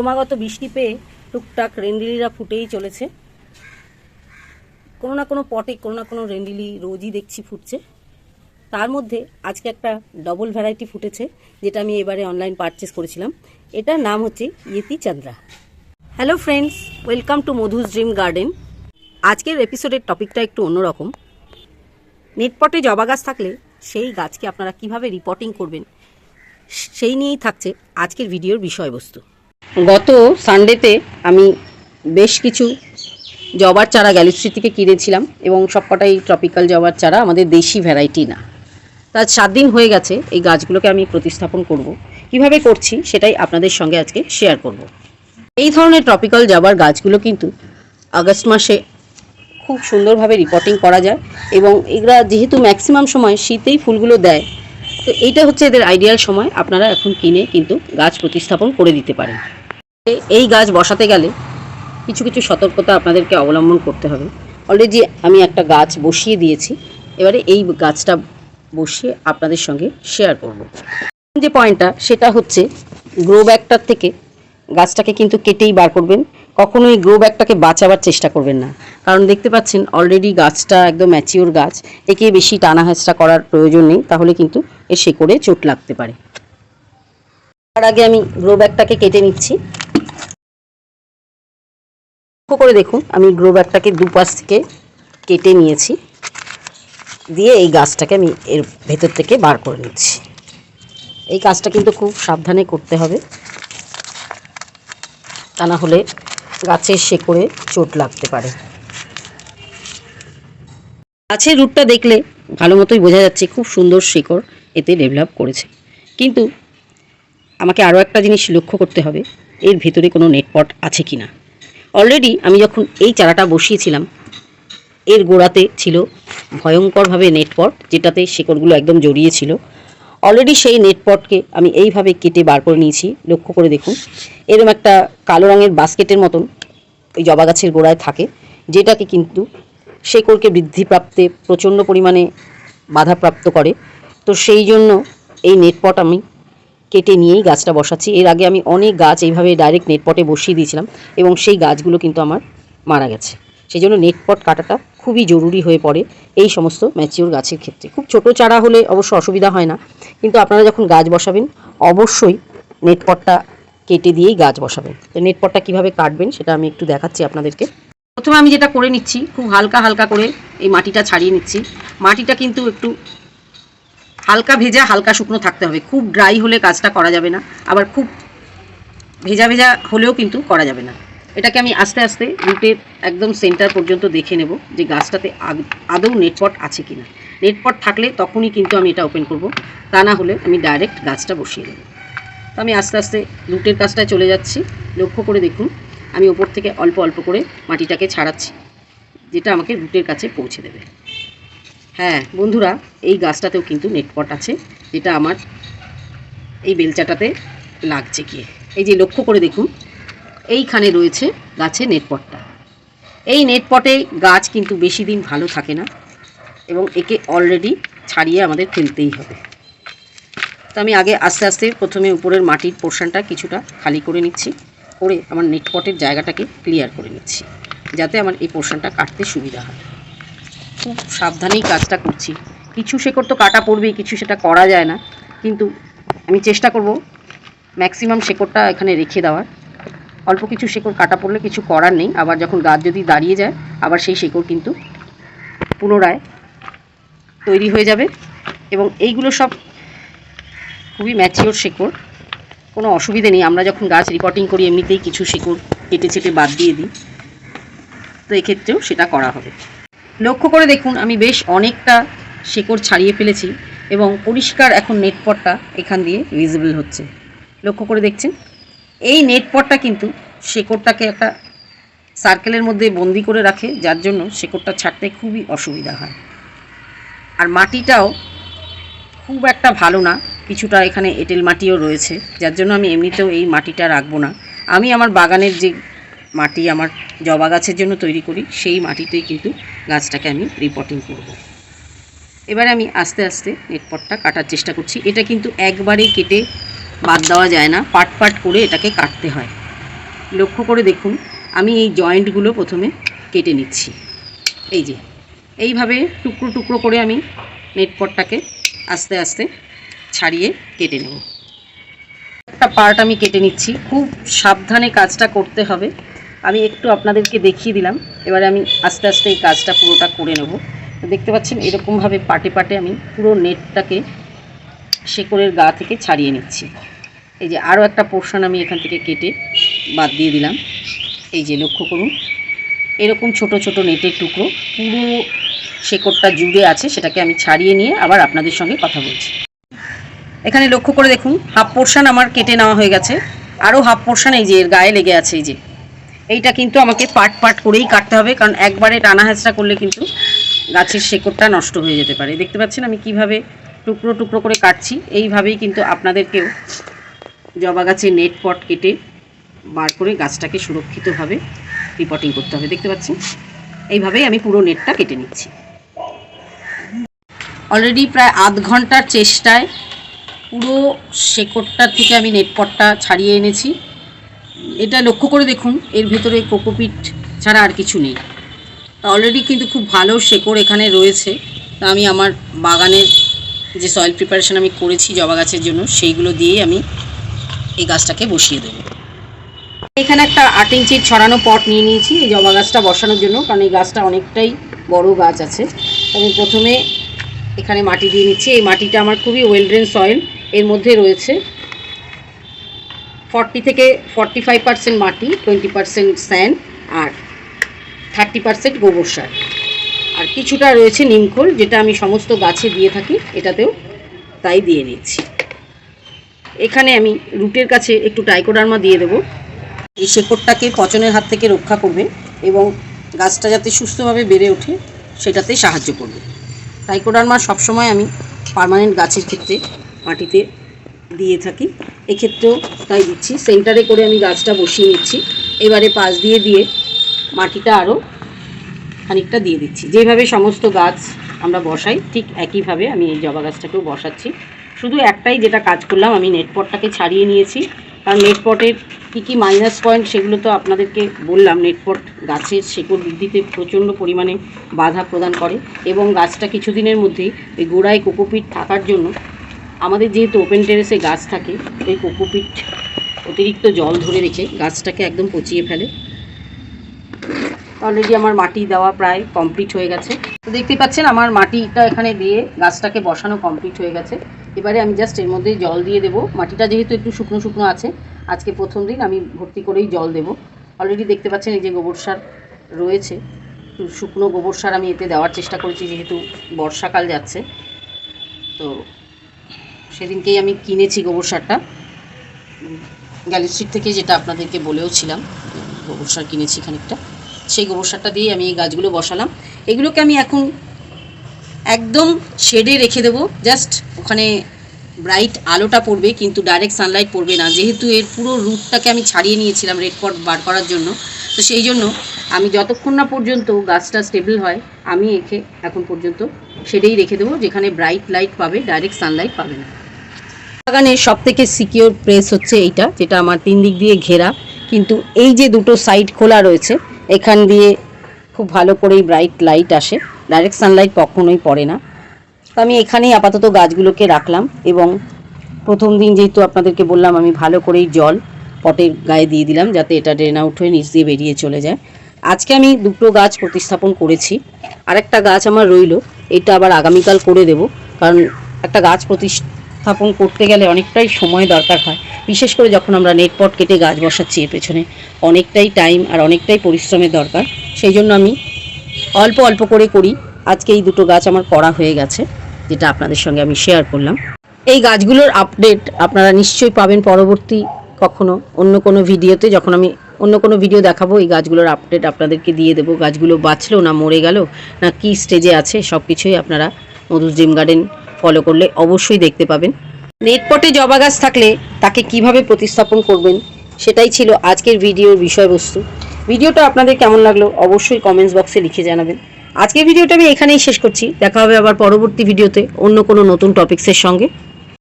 ক্রমাগত বৃষ্টি পেয়ে টুকটাক রেন্ডিলিরা ফুটেই চলেছে। কোনো না কোনো পটে, কোনো না কোনো রেন্ডিলি রোজই দেখছি ফুটছে। তার মধ্যে আজকে একটা ডবল ভ্যারাইটি ফুটেছে, যেটা আমি এবারে অনলাইন পারচেস করেছিলাম। এটার নাম হচ্ছে Yeti Chandra. Hello friends welcome to Madhu's dream garden আজকের এপিসোডের টপিকটা একটু অন্যরকম। নেটপটে জবা গাছ থাকলে সেই গাছকে আপনারা কীভাবে রিপোর্টিং করবেন, সেই নিয়েই থাকছে আজকের ভিডিওর বিষয়বস্তু। গত সানডেতে আমি বেশ কিছু জবার চারা গ্যালিস্ট্রি থেকে কিনেছিলাম এবং সবকটাই ট্রপিক্যাল জবার চারা আমাদের দেশি ভ্যারাইটি না। তার সাত দিন হয়ে গেছে এই গাছগুলোকে আমি প্রতিস্থাপন করব। কীভাবে করছি সেটাই আপনাদের সঙ্গে আজকে শেয়ার করব। এই ধরনের ট্রপিক্যাল জবার গাছগুলো কিন্তু আগস্ট মাসে খুব সুন্দরভাবে রিপোর্টিং করা যায় এবং এগুলা যেহেতু ম্যাক্সিমাম সময় শীতেই ফুলগুলো দেয় তো এইটা হচ্ছে এদের আইডিয়াল সময়। আপনারা এখন কিনে কিন্তু গাছ প্রতিস্থাপন করে দিতে পারেন। এই গাছ বসাতে গেলে কিছু কিছু সতর্কতা আপনাদেরকে অবলম্বন করতে হবে। অলরেডি আমি একটা গাছ বসিয়ে দিয়েছি। এবারে এই গাছটা বসিয়ে আপনাদের সঙ্গে শেয়ার করব। যে পয়েন্টটা সেটা হচ্ছে গ্রো ব্যাগটার থেকে গাছটাকে কিন্তু কেটেই বার করবেন। কখনোই গ্রো ব্যাগটাকে বাঁচাবার চেষ্টা করবেন না। কারণ দেখতে পাচ্ছেন অলরেডি গাছটা একদম ম্যাচিওর গাছ, একে বেশি টানা হেঁচড়া করার প্রয়োজন নেই, তাহলে কিন্তু এর শেকড়ে চোট লাগতে পারে। তার আগে আমি গ্রো ব্যাগটাকে কেটে নিচ্ছি। লক্ষ্য করে দেখুন, আমি গ্রো ব্যাগটাকে দুপাশ থেকে কেটে নিয়েছি। দিয়ে এই গাছটাকে আমি এর ভেতর থেকে বার করে নিচ্ছি। এই কাজটা কিন্তু খুব সাবধানে করতে হবে। তা না হলে গাছের শেকড়ে চোট লাগতে পারে। গাছের রুটটা দেখলে ভালো মতোই বোঝা যাচ্ছে খুব সুন্দর শেকড় এতে ডেভেলপ করেছে। কিন্তু আমাকে আরও একটা জিনিস লক্ষ্য করতে হবে, এর ভেতরে কোনো নেটপট আছে কি না অলরেডি আমি যখন এই চারাটা বসিয়েছিলাম, এর গোড়াতে ছিল ভয়ঙ্করভাবে নেটপট, যেটাতে শেকড়গুলো একদম জড়িয়ে ছিল। অলরেডি সেই নেটপটকে আমি এইভাবে কেটে বার করে নিয়েছি, লক্ষ্য করে দেখুন। এরকম একটা কালো রঙের বাস্কেটের মতন ওই জবা গাছের গোড়ায় থাকে, যেটাকে কিন্তু শেকড়কে বৃদ্ধিপ্রাপ্তে প্রচণ্ড পরিমাণে বাধাপ্রাপ্ত করে। তো সেই জন্য এই নেটপট আমি কেটে নিয়েই গাছটা বসাচ্ছি। এর আগে আমি অনেক গাছ এইভাবে ডাইরেক্ট নেটপটে বসিয়ে দিয়েছিলাম এবং সেই গাছগুলো কিন্তু আমার মারা গেছে। সেই জন্য নেট নেটপট কাটাটা খুবই জরুরি হয়ে পড়ে এই সমস্ত ম্যাচিওর গাছের ক্ষেত্রে। খুব ছোট চারা হলে অবশ্য অসুবিধা হয় না, কিন্তু আপনারা যখন গাছ বসাবেন, অবশ্যই নেট নেটপটটা কেটে দিয়েই গাছ বসাবেন। তো নেটপটটা কীভাবে কাটবেন সেটা আমি একটু দেখাচ্ছি আপনাদেরকে। প্রথমে আমি যেটা করে নিচ্ছি, খুব হালকা হালকা করে এই মাটিটা ছাড়িয়ে নিচ্ছি। মাটিটা কিন্তু একটু হালকা ভেজা, হালকা শুকনো থাকতে হবে। খুব ড্রাই হলে কাজটা করা যাবে না, আবার খুব ভেজা ভেজা হলেও কিন্তু করা যাবে না। এটাকে আমি আস্তে আস্তে রুটের একদম সেন্টার পর্যন্ত দেখে নেব যে গাছটাতে আদ- নেটপট আছে কিনা। নেটপট থাকলে তখনই কিন্তু আমি এটা ওপেন করব, তা না হলে আমি ডাইরেক্ট গাছটা বসিয়ে দেবো। তো আমি আস্তে আস্তে রুটের কাজটায় চলে যাচ্ছি। লক্ষ্য করে দেখুন, আমি ওপর থেকে অল্প অল্প করে মাটিটাকে ছাড়াচ্ছি, যেটা আমাকে রুটের কাছে পৌঁছে দেবে। হ্যাঁ বন্ধুরা, এই গাছটাতেও কিন্তু নেটপট আছে, যেটা আমার এই বেলচাটাতে লাগছে গিয়ে। এই যে লক্ষ্য করে দেখুন এইখানে রয়েছে গাছে নেটপটটা। এই নেটপটে গাছ কিন্তু বেশি দিন ভালো থাকে না এবং একে অলরেডি ছাড়িয়ে আমাদের ফেলতেই হবে। তো আমি আগে আস্তে আস্তে প্রথমে উপরের মাটির পোর্শনটা কিছুটা খালি করে নিচ্ছি, করে আমার নেটপটের জায়গাটাকে ক্লিয়ার করে নিচ্ছি, যাতে আমার এই পোর্শনটা কাটতে সুবিধা হয়। খুব সাবধানেই কাজটা করছি। কিছু শেকড় তো কাটা পড়বেই, কিছু সেটা করা যায় না, কিন্তু আমি চেষ্টা করব ম্যাক্সিমাম শেকড়টা এখানে রেখে দেওয়ার। অল্প কিছু শেকড় কাটা পড়লে কিছু করার নেই, আবার যখন গাছ যদি দাঁড়িয়ে যায়, আবার সেই শেকড় কিন্তু পুনরায় তৈরি হয়ে যাবে। এবং এইগুলো সব খুবই ম্যাচিওর শেকড়, কোনো অসুবিধে নেই। আমরা যখন গাছ রিপোর্টিং করি, এমনিতেই কিছু শেকড় কেটে চেটে বাদ দিয়ে দিই। তো এক্ষেত্রেও সেটা করা হবে। লক্ষ্য করে দেখুন, আমি বেশ অনেকটা শেকড় ছাড়িয়ে ফেলেছি এবং পরিষ্কার এখন নেটপটটা এখান দিয়ে ভিজিবল হচ্ছে। লক্ষ্য করে দেখছেন? এই নেট নেটপটটা কিন্তু শেকড়টাকে একটা সার্কেলের মধ্যে বন্দি করে রাখে, যার জন্য শেকড়টা ছাড়তে খুবই অসুবিধা হয়। আর মাটিটাও খুব একটা ভালো না, কিছুটা এখানে এঁটেল মাটিও রয়েছে, যার জন্য আমি এমনিতেও এই মাটিটা রাখব না। আমি আমার বাগানের যে মাটি, আমার জবা গাছের জন্য তৈরি করি, সেই মাটিতেই কিন্তু গাছটাকে আমি রিপোর্টিং করব। এবারে আমি আস্তে আস্তে নেটপটটা কাটার চেষ্টা করছি। এটা কিন্তু একবারেই কেটে বাদ দেওয়া যায় না পাট পাট করে এটাকে কাটতে হয়। লক্ষ্য করে দেখুন, আমি এই জয়েন্টগুলো প্রথমে কেটে নিচ্ছি। এই যে, এইভাবে টুকরো টুকরো করে আমি নেটপটটাকে আস্তে আস্তে ছাড়িয়ে কেটে নেব। একটা পার্ট আমি কেটে নিচ্ছি। খুব সাবধানে কাজটা করতে হবে। আমি একটু আপনাদেরকে দেখিয়ে দিলাম। এবারে আমি আস্তে আস্তে এই কাজটা পুরোটা করে নেব। দেখতে পাচ্ছেন, এরকমভাবে পাটে পাটে আমি পুরো নেটটাকে শেকড়ের গা থেকে ছাড়িয়ে নিচ্ছি। এই যে আরও একটা পোর্শন আমি এখান থেকে কেটে বাদ দিয়ে দিলাম। এই যে লক্ষ্য করুন, এরকম ছোট ছোট নেটের টুকরো পুরো শেকড়টা জুড়ে আছে, সেটাকে আমি ছাড়িয়ে নিয়ে আবার আপনাদের সঙ্গে কথা বলছি। এখানে লক্ষ্য করে দেখুন, হাফ পোর্শন আমার কেটে নেওয়া হয়ে গেছে। আরও হাফ পোর্শন এই যে এর গায়ে লেগে আছে এই যে। এইটা কিন্তু আমাকে পাট পাট করেই কাটতে হবে, কারণ একবারে টানা হেঁচড়া করলে কিন্তু গাছের শেকড়টা নষ্ট হয়ে যেতে পারে। দেখতে পাচ্ছেন আমি কীভাবে টুকরো টুকরো করে কাটছি। এইভাবেই কিন্তু আপনাদেরকেও জবা গাছের নেট পট কেটে বার করে গাছটাকে সুরক্ষিতভাবে রিপোর্টিং করতে হবে। দেখতে পাচ্ছেন? এইভাবেই আমি পুরো নেটটা কেটে নিচ্ছি। অলরেডি প্রায় আধ ঘণ্টার চেষ্টায় পুরো শেকড়টার থেকে আমি নেটপটটা ছাড়িয়ে এনেছি। এটা লক্ষ্য করে দেখুন, এর ভেতরে কোকোপিট ছাড়া আর কিছু নেই। অলরেডি কিন্তু খুব ভালো শেকড় এখানে রয়েছে। তা আমি আমার বাগানের যে সয়েল প্রিপারেশন আমি করেছি জবা গাছের জন্য, সেইগুলো দিয়েই আমি এই গাছটাকে বসিয়ে দেবো। এখানে একটা আট ইঞ্চির ছড়ানো পট নিয়ে নিয়েছি, এই জবা গাছটা বসানোর জন্য, কারণ এই গাছটা অনেকটাই বড় গাছ আছে। আমি প্রথমে এখানে মাটি দিয়ে নিচ্ছি। এই মাটিটা আমার খুবই ওয়েল ড্রেন সয়েল এর মধ্যে রয়েছে ফর্টি থেকে ফর্টি ফাইভ পার্সেন্ট মাটি টোয়েন্টি পার্সেন্ট স্যান্ড আর থার্টি পার্সেন্ট গোবর সার। আর কিছুটা রয়েছে নিমখোল যেটা আমি সমস্ত গাছে দিয়ে থাকি, এটাতেও তাই দিয়ে নিচ্ছি এখানে আমি রুটের কাছে একটু টাইকোডার্মা দিয়ে দেবো। এই শেকড়টাকে পচনের হাত থেকে রক্ষা করবে এবং গাছটা যাতে সুস্থভাবে বেড়ে ওঠে, সেটাতে সাহায্য করবে। টাইকোডার্মা সবসময় আমি পার্মানেন্ট গাছের ক্ষেত্রে মাটিতে দিয়ে থাকি। এক্ষেত্রেও তাই দিচ্ছি। সেন্টারে করে আমি গাছটা বসিয়ে নিচ্ছি। এবারে পাশ দিয়ে দিয়ে মাটিটা আরও খানিকটা দিয়ে দিচ্ছি। যেভাবে সমস্ত গাছ আমরা বসাই, ঠিক একইভাবে আমি এই জবা গাছটাকেও বসাচ্ছি। শুধু একটাই যেটা কাজ করলাম, আমি নেটপটটাকে ছাড়িয়ে নিয়েছি। কারণ নেটপটের কী কী মাইনাস পয়েন্ট সেগুলো তো আপনাদেরকে বললাম নেটপট গাছের শেকড় বৃদ্ধিতে প্রচণ্ড পরিমাণে বাধা প্রদান করে এবং গাছটা কিছুদিনের মধ্যেই ওই গোড়ায় কোকোপিট থাকার জন্য আমাদের যেহেতু ওপেন টেরেসে গাছ থাকে ওই কোকোপিট অতিরিক্ত জল ধরে রেখে গাছটাকে একদম পচিয়ে ফেলে। অলরেডি আমার মাটি দেওয়া প্রায় কমপ্লিট হয়ে গেছে। তো দেখতেই পাচ্ছেন, আমার মাটিটা এখানে দিয়ে গাছটাকে বসানো কমপ্লিট হয়ে গেছে। এবারে আমি জাস্ট এর মধ্যে জল দিয়ে দেবো। মাটিটা যেহেতু একটু শুকনো শুকনো আছে, আজকে প্রথম দিন আমি ভর্তি করেই জল দেবো। অলরেডি দেখতে পাচ্ছেন, এই যে গোবর সার রয়েছে শুকনো গোবর সার আমি এতে দেওয়ার চেষ্টা করেছি যেহেতু বর্ষাকাল যাচ্ছে। তো সেদিনকেই আমি কিনেছি গোবর সারটা। গ্যালি স্ট্রিট থেকে যেটা আপনাদেরকে বলেওছিলাম, গোবর সার কিনেছি খানিকটা। সেই গোবর সারটা দিয়ে আমি এই গাছগুলো বসালাম। এগুলোকে আমি এখন একদম শেডে রেখে দেবো। জাস্ট ওখানে ব্রাইট আলোটা পড়বে, কিন্তু ডাইরেক্ট সানলাইট পড়বে না। যেহেতু এর পুরো রুটটাকে আমি ছাড়িয়ে নিয়েছিলাম রেড পট বার করার জন্য। তো সেই জন্য আমি যতক্ষণ না পর্যন্ত গাছটা স্টেবল হয়, আমি একে এখন পর্যন্ত শেডেই রেখে দেবো, যেখানে ব্রাইট লাইট পাবে ডাইরেক্ট সানলাইট পাবে না। বাগানের সব থেকে সিকিওর প্লেস হচ্ছে এইটা, যেটা আমার তিন দিক দিয়ে ঘেরা। কিন্তু এই যে দুটো সাইড খোলা রয়েছে এখান দিয়ে খুব ভালো করেই ব্রাইট লাইট আসে। ডাইরেক্ট সানলাইট কখনোই পড়ে না। তো আমি এখানেই আপাতত গাছগুলোকে রাখলাম এবং প্রথম দিন যেহেতু আপনাদেরকে বললাম, আমি ভালো করেই জল পটের গায়ে দিয়ে দিলাম যাতে এটা ড্রেন আউট হয়ে নিচ দিয়ে বেরিয়ে চলে যায়। আজকে আমি দুটো গাছ প্রতিস্থাপন করেছি। আরেকটা গাছ আমার রইল, এটা আবার আগামীকাল করে দেব। কারণ একটা গাছ প্রতিস্থাপন করতে গেলে অনেকটাই সময় দরকার হয়, বিশেষ করে যখন আমরা নেট পট কেটে গাছ বসাচ্ছি এর পেছনে। অনেকটাই টাইম আর অনেকটাই পরিশ্রমের দরকার। সেই জন্য আমি অল্প অল্প করে করি। আজকে এই দুটো গাছ আমার করা হয়ে গেছে, যেটা আপনাদের সঙ্গে আমি শেয়ার করলাম। এই গাছগুলোর আপডেট আপনারা নিশ্চয়ই পাবেন পরবর্তী কখনো অন্য কোনো ভিডিওতে যখন আমি অন্য কোনো ভিডিও দেখাবো, এই গাছগুলোর আপডেট আপনাদেরকে দিয়ে দেবো। গাছগুলো বাঁচলো না মরে গেল, না কি স্টেজে আছে সব কিছুই আপনারা মধুর ড্রিম গার্ডেন ফলো করলে অবশ্যই দেখতে পাবেন। নেটপটে জবা গাছ থাকলে তাকে কীভাবে প্রতিস্থাপন করবেন, সেটাই ছিল আজকের ভিডিওর বিষয়বস্তু। ভিডিওটা আপনাদের কেমন লাগল অবশ্যই কমেন্টস বক্সে লিখে জানাবেন। আজকের ভিডিওটা আমি এখানেই শেষ করছি। দেখা হবে আবার পরবর্তী ভিডিওতে অন্য কোনো নতুন টপিক্সের সঙ্গে।